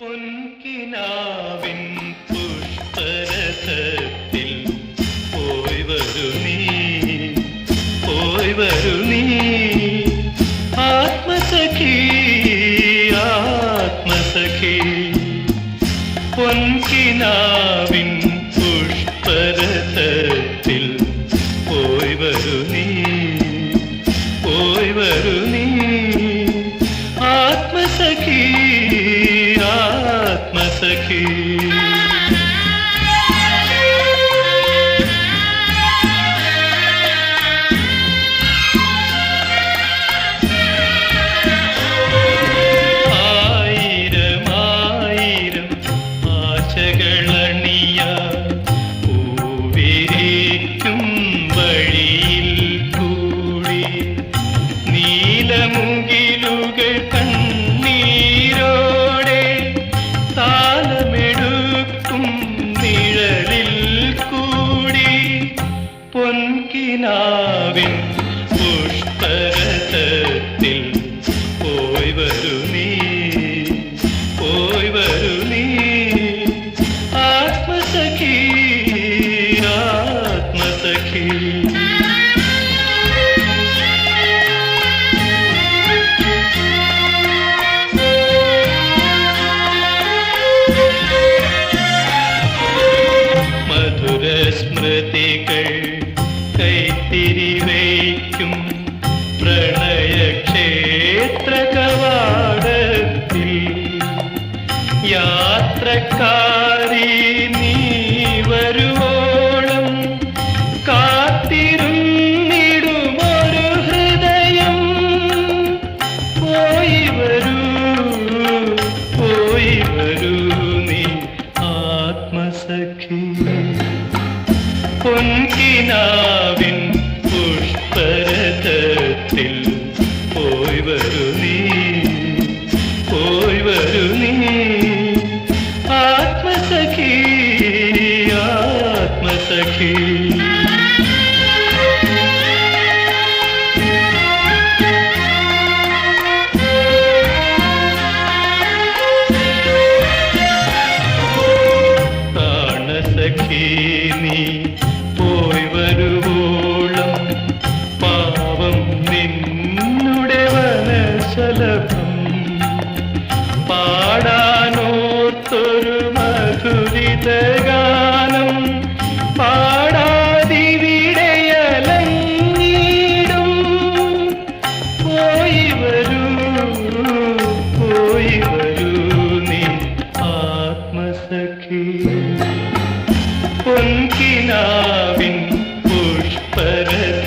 പൊൻകിനാവിൻ പുഷ്പരഥത്തിൽ പോയി വരൂ നീ പോയി വരൂ നീ. ആത്മസഖി ആത്മസഖി പൊൻകിനാവിൻ പുഷ്പരഥത്തിൽ പോയി വരൂ നീ പോയി വരൂ നീ. ആത്മസഖി പൊൻകിനാവിൻ കൈത്തിരി വയ്ക്കും പ്രണയക്ഷേത്ര കവാടത്തിൽ യാത്രക്കാരി നീ വരുവോളം കാത്തിരുന്നിടുമൊരു ഹൃദയം. പോയി വരൂ പോയി വരൂ നീ ആത്മസഖി. പൊൻകിനാവിൻ പുഷ്പരഥത്തിൽ. പോയി വരൂ നീ പോയി വരൂ നീ. ആത്മസഖി ആത്മസഖി. പാടാനോർത്തൊരു മധുരിത ഗാനം പാടാതിവിടയലഞ്ഞിടും പോയി വരൂ പോയി വരൂ നീ ആത്മസഖി. പൊൻകിനാവിൻ പുഷ്പരഥത്തിൽ